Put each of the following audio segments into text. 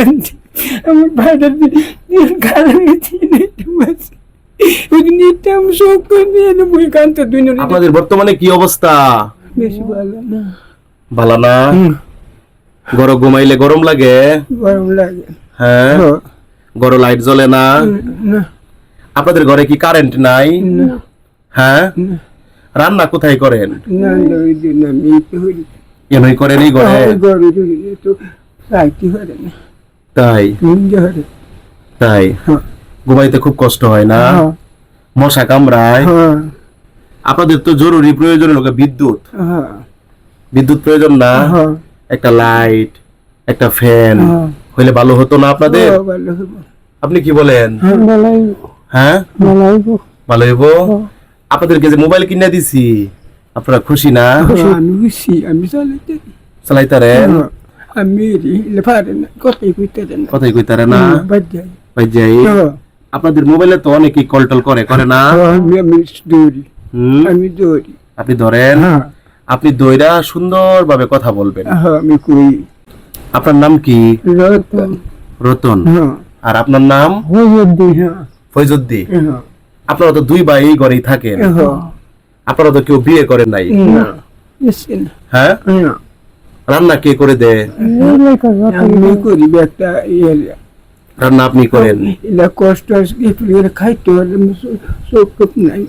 আনছি আমার আপনাদের বর্তমানে কি অবস্থা বেশি ভালো না ভালো না গরম ঘুমাইলে গরম লাগে গরম লাগে হ্যাঁ হ, গরম লাইট জ্বলে না আপনাদের ঘরে কি কারেন্ট নাই হ্যাঁ রান্না কোথায় করেন এমনি করেন এই ঘরে তাই? তাই? হ্যাঁ। ঘুমাইতে খুব কষ্ট হয় না? হ্যাঁ। মশা কামড়ায়? হ্যাঁ। আপনাদের তো জরুরি প্রয়োজন হলো বিদ্যুৎ। বিদ্যুৎ প্রয়োজন না? একটা লাইট একটা ফ্যান। হইলে ভালো হতো না আপনাদের? আপনি কি বলেন? হ্যাঁ ভালো হইব। আপনাদেরকে যে মোবাইল কিনে দিছি আপনারা খুশি না? খুশি আমি চালাইতে চালাইতারেন আমি পারে না কথাই কইতে দেন কথাই কইতারে না বাদ যাই ভাই যাই আপনাদের মোবাইলে তো অনেকেই কল টল করে করে না আমি দৌড়ি আমি দৌড়ি আপনি ধরেন আপনি দইরা সুন্দরভাবে কথা বলবেন আমি কই আপনার নাম কি রতন রতন আর আপনার নাম ফৈজুদ্দি হ্যাঁ আপনারা তো দুই ভাই ঘরেই থাকেন আপনারা তো কেউ বিয়ে করেন নাই হ্যাঁ রান্না কে করে দেয়? আমি করি একটা ইয়ে রান্না আপনি করেন। কষ্ট খাইতে নাই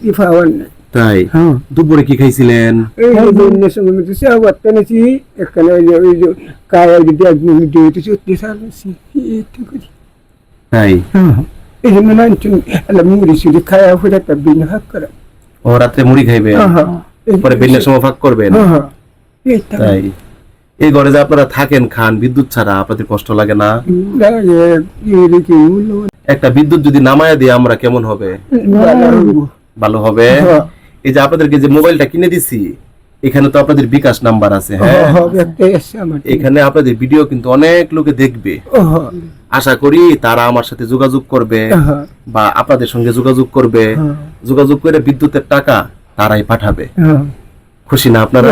নাই। তাই? হ্যাঁ। দুপুরে কি খাইছিলেন? তাই? হ্যাঁ। এই যে মনে মুড়ি সুড়ি খায়া একটা বিন হাক করা। ও রাত্রে মুড়ি খাইবেন? পরে বেলের সময় ফাঁক করবেন? হ্যাঁ তাই? এই ঘরে যে আপনারা থাকেন, খান, বিদ্যুৎ ছাড়া আপনাদের কষ্ট লাগে না? একটা বিদ্যুৎ যদি নামায়া দিয়ে আমরা কেমন হবে? ভালো হবে। এই যে আপনাদেরকে যে মোবাইলটা কিনে দিছি, এখানে তো আপনাদের বিকাশ নাম্বার আছে হ্যাঁ? এখানে আপনাদের ভিডিও কিন্তু অনেক লোকে দেখবে। আশা করি তারা আমার সাথে যোগাযোগ করবে বা আপনাদের সঙ্গে যোগাযোগ করবে। যোগাযোগ করে বিদ্যুতের টাকা তারাই পাঠাবে। খুশি না আপনারা?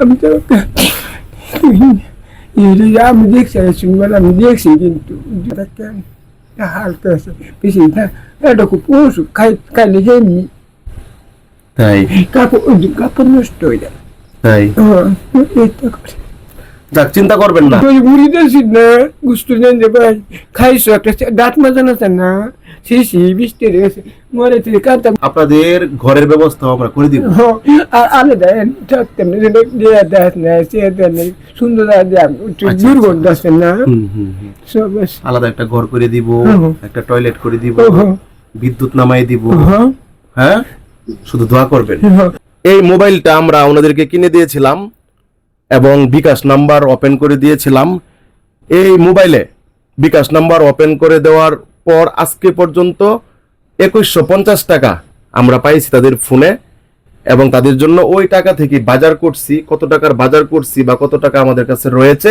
আমি তো আমি দেখছি শুনবার আমি দেখছি কিন্তু হালকা আছে বেশি না এটা খুব পশু খাই খাইলে যেমনি তাই? কাপড় ওই কাপড় নষ্ট হয়ে যায় তাই? হ্যাঁ, করে। যাক চিন্তা করবেন না। তুই মুড়ি দিয়েছিস না গুস্তু ভাই খাইছো একটা দাঁত মাজান আছে না। শিশি বৃষ্টি মরে তুই কাঁদতাম আপনাদের ঘরের ব্যবস্থা আমরা করে দিব। আর আলাদা থাকতাম না। দেয়া দেয় না সে দেয় না সুন্দর আচ্ছা, দুর্গন্ধ না। সব আছে আলাদা একটা ঘর করে দিব একটা টয়লেট করে দিব বিদ্যুৎ নামাই দিব। হ্যাঁ? শুধু দোয়া করবেন। এই মোবাইলটা আমরা ওনাদেরকে কিনে দিয়েছিলাম এবং বিকাশ নাম্বার ওপেন করে দিয়েছিলাম। এই মোবাইলে বিকাশ নাম্বার ওপেন করে দেওয়ার পর আজকে পর্যন্ত একুশশো পঞ্চাশ টাকা আমরা পাইছি তাদের ফোনে এবং তাদের জন্য ওই টাকা থেকে বাজার করছি কত টাকার বাজার করছি বা কত টাকা আমাদের কাছে রয়েছে।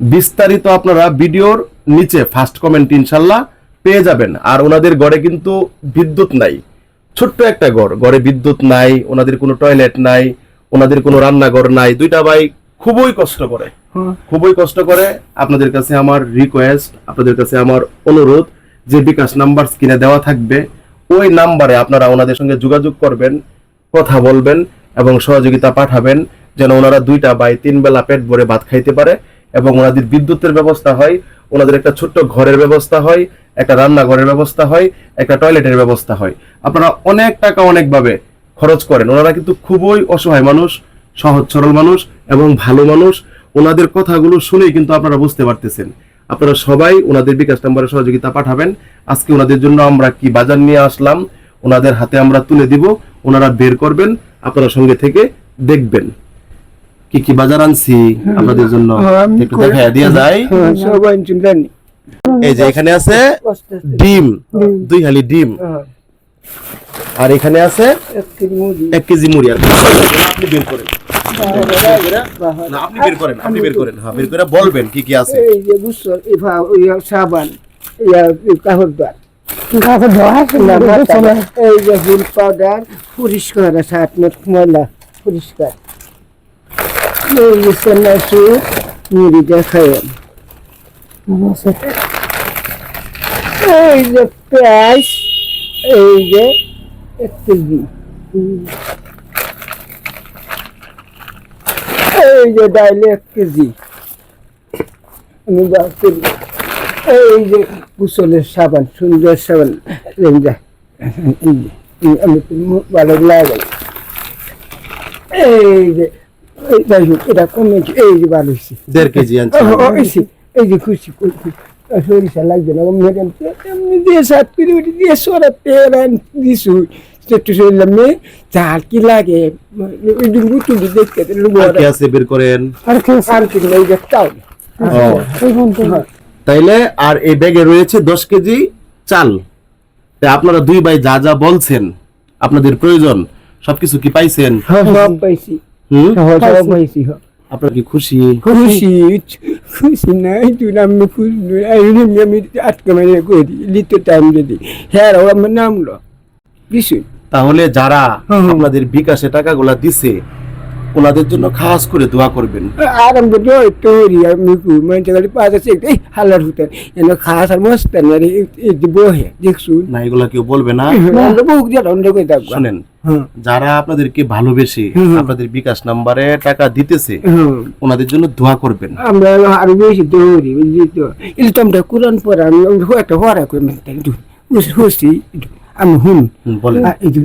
বিস্তারিত আপনারা ভিডিওর নিচে ফার্স্ট কমেন্ট ইনশাল্লাহ পেয়ে যাবেন। আর ওনাদের ঘরে কিন্তু বিদ্যুৎ নাই। ছোট্ট একটা ঘর ঘরে বিদ্যুৎ নাই ওনাদের কোনো টয়লেট নাই ওনাদের কোনো রান্নাঘর নাই। দুইটা ভাই খুবই কষ্ট করে। হ্যাঁ। খুবই কষ্ট করে। আপনাদের কাছে আমার রিকোয়েস্ট আপনাদের কাছে আমার অনুরোধ। যে বিকাশ নাম্বার স্ক্রিনে দেওয়া থাকবে, ওই নাম্বারে আপনারা ওনাদের সঙ্গে যোগাযোগ করবেন, কথা বলবেন এবং সহযোগিতা পাঠাবেন, যেন ওনারা দুইটা বাই তিন বেলা পেট ভরে ভাত খাইতে পারে এবং ওনাদের বিদ্যুতের ব্যবস্থা হয়, ওনাদের একটা ছোট্ট ঘরের ব্যবস্থা হয়, একটা রান্নাঘরের ব্যবস্থা হয়, একটা টয়লেটের ব্যবস্থা হয়। আপনারা অনেক টাকা অনেকভাবে খরচ করেন। ওনারা কিন্তু খুবই অসহায় মানুষ, সহজ সরল মানুষ এবং ভালো মানুষ। ওনাদের কথাগুলো শুনেই কিন্তু আপনারা বুঝতে পারতেছেন। আপনারা সবাই ওনাদের বিকাশ নাম্বারে সহযোগিতা পাঠাবেন। আজকে ওনাদের জন্য আমরা কি বাজার নিয়ে আসলাম ওনাদের হাতে আমরা তুলে দিব ওনারা বের করবেন আপনারা সঙ্গে থেকে দেখবেন। কি কি বাজার আনছি আপনাদের জন্য? একটু দেখা দিয়া যায়। হ্যাঁ সবাই জানি। এই যে এখানে আছে ডিম দুই হালি ডিম। হ্যাঁ। আর এখানে আছে এক কেজি মুড়ি। আর আপনি বের করেন। আপনি বের করেন আপনি বের করেন হ্যাঁ বের করে বলবেন কি কি আছে। এই যে এই সাবান ইয়া কাপড় যে হুল পাউডার পরিষ্কার আছে আপনার ময়লা পরিষ্কার। এই যে মুড়ি এই যে পেঁয়াজ এই যে এক কেজি এই যে ডাইল এক কেজি। এই যে কুশলের সাবান সুন্দর সাবান এই আমি ভালো লাগাই এই যে যাই হোক এটা কমেছে এই যে ভালো হয়েছে। দেড় কেজি আনছি। ও, ও, এই যে- খুশি সরিষা লাগবে না এমনি দিয়ে সাত উঠে দিয়ে সরা তেল শরীর কি লাগে? ওই গুতুলি দেখতে আর কি আছে বের করেন? আর কি আর কি এই যে চাল ও। তাইলে আর এই ব্যাগে রয়েছে দশ কেজি চাল। তা আপনারা দুই ভাই যা যা বলছেন আপনাদের প্রয়োজন সবকিছু কি পাইছেন? সব পাইছি। হুম? সব পাইছি। আপনারা কি খুশি? খুশি খুশি নাই তুই আমি খুশি আমি আটকে মানে করি লিতো টাইম যদি হ্যাঁ আমার নাম তাহলে যারা হুম। আপনাদের বিকাশে টাকাগুলা দিছে ওনাদের জন্য খাস করে দোয়া করবেন। আরম্ভ দই তোরি আমি কু মানে গেলে পাঁচ আছে এই হালার হুতেন এন খাস আর মস্ত না এই যে বহে দেখছু? না এগুলা কেউ বলবে না। আমরা বহু দিয়ে অন্য থাকব শুনেন হ্যাঁ। যারা আপনাদেরকে ভালোবেসে আপনাদের বিকাশ নাম্বারে টাকা দিতেছে হ্যাঁ। ওনাদের জন্য দোয়া করবেন। আমরা আরও বেশি দৌড়ি বুঝলি তো? ইল তোমরা পড়া আমি একটা হরা কই হুসি আমি হুন হুম, বলেন itu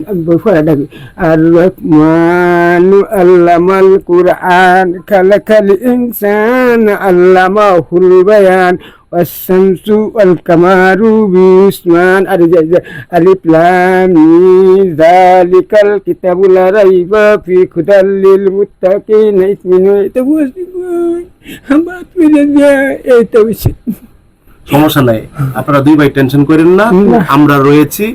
fara daga ar-rahmanu allamal qur'an khalaqal insana allamahul bayan والشمس والقمر باسمان ألف لام ميم. ذلك الكتاب لا ريب في هدى للمتقين اسم تبوسون هم بات সমস্যা নাই। আপনারা দুই ভাই টেনশন করেন না। আমরা রয়েছি।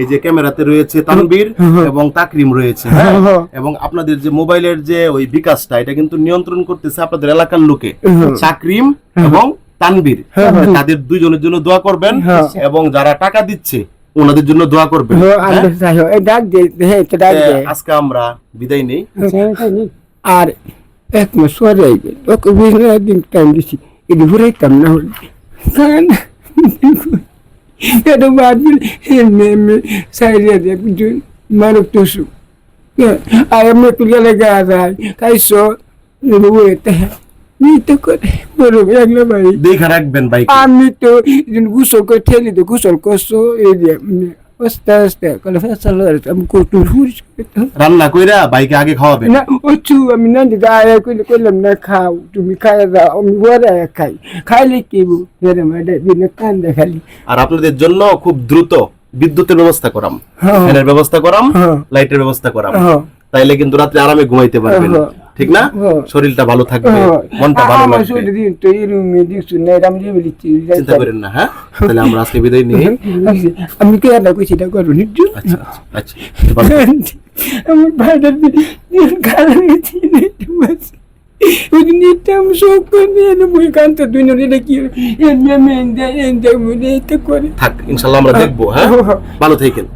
এই যে ক্যামেরাতে রয়েছে তানবীর এবং তাকরিম রয়েছে হ্যাঁ? এবং আপনাদের যে মোবাইলের যে ওই বিকাশটা এটা কিন্তু নিয়ন্ত্রণ করতেছে আপনাদের এলাকার লোকে। চাকরিম এবং তানবীর তাদের দুইজনের জন্য দোয়া করবেন হ্যাঁ। এবং যারা টাকা দিচ্ছে ওনাদের জন্য দোয়া করবেন হ্যাঁ? আজকে আমরা বিদায় নেই। আর এক মাস পরে একদিন টাইম দিছি। এটি ঘুরাইতাম না হলে। কারণ এটা বাদ সাইডে একজন মানব টসু আর এমনি তুলে লেগে একলা ভাই দেখা রাখবেন বাইক আমি তো গোসল করে ঠেলি তো গোসল করছ এই রান্না কইরা বাইকে আগে খাওয়াবেন না আমি না কইলে কইলাম না খাও তুমি খাই দাও আমি বড় খাই খাইলে কি বু হেরে মাডে দিনে আর আপনাদের জন্য খুব দ্রুত বিদ্যুতের ব্যবস্থা করাম হ্যাঁ। ফ্যানের ব্যবস্থা করাম হ্যাঁ। লাইটের ব্যবস্থা করাম হ্যাঁ। তাইলে কিন্তু রাত্রে আরামে ঘুমাইতে পারবেন। ঠিক না। শরীরটা ভালো থাকবে মনটা ভালো লাগবে। না চিন্তা করেন হ্যাঁ? তাহলে আমরা আজকে বিদায় নিই। আমি কে না কইছি এটা করো নিজু আচ্ছা আচ্ছা আচ্ছা আমার ভাইটার গেছি করে দুই মেন্দে এটা থাক ইনশাল্লাহ আমরা দেখব হ্যাঁ? ভালো থাকেন।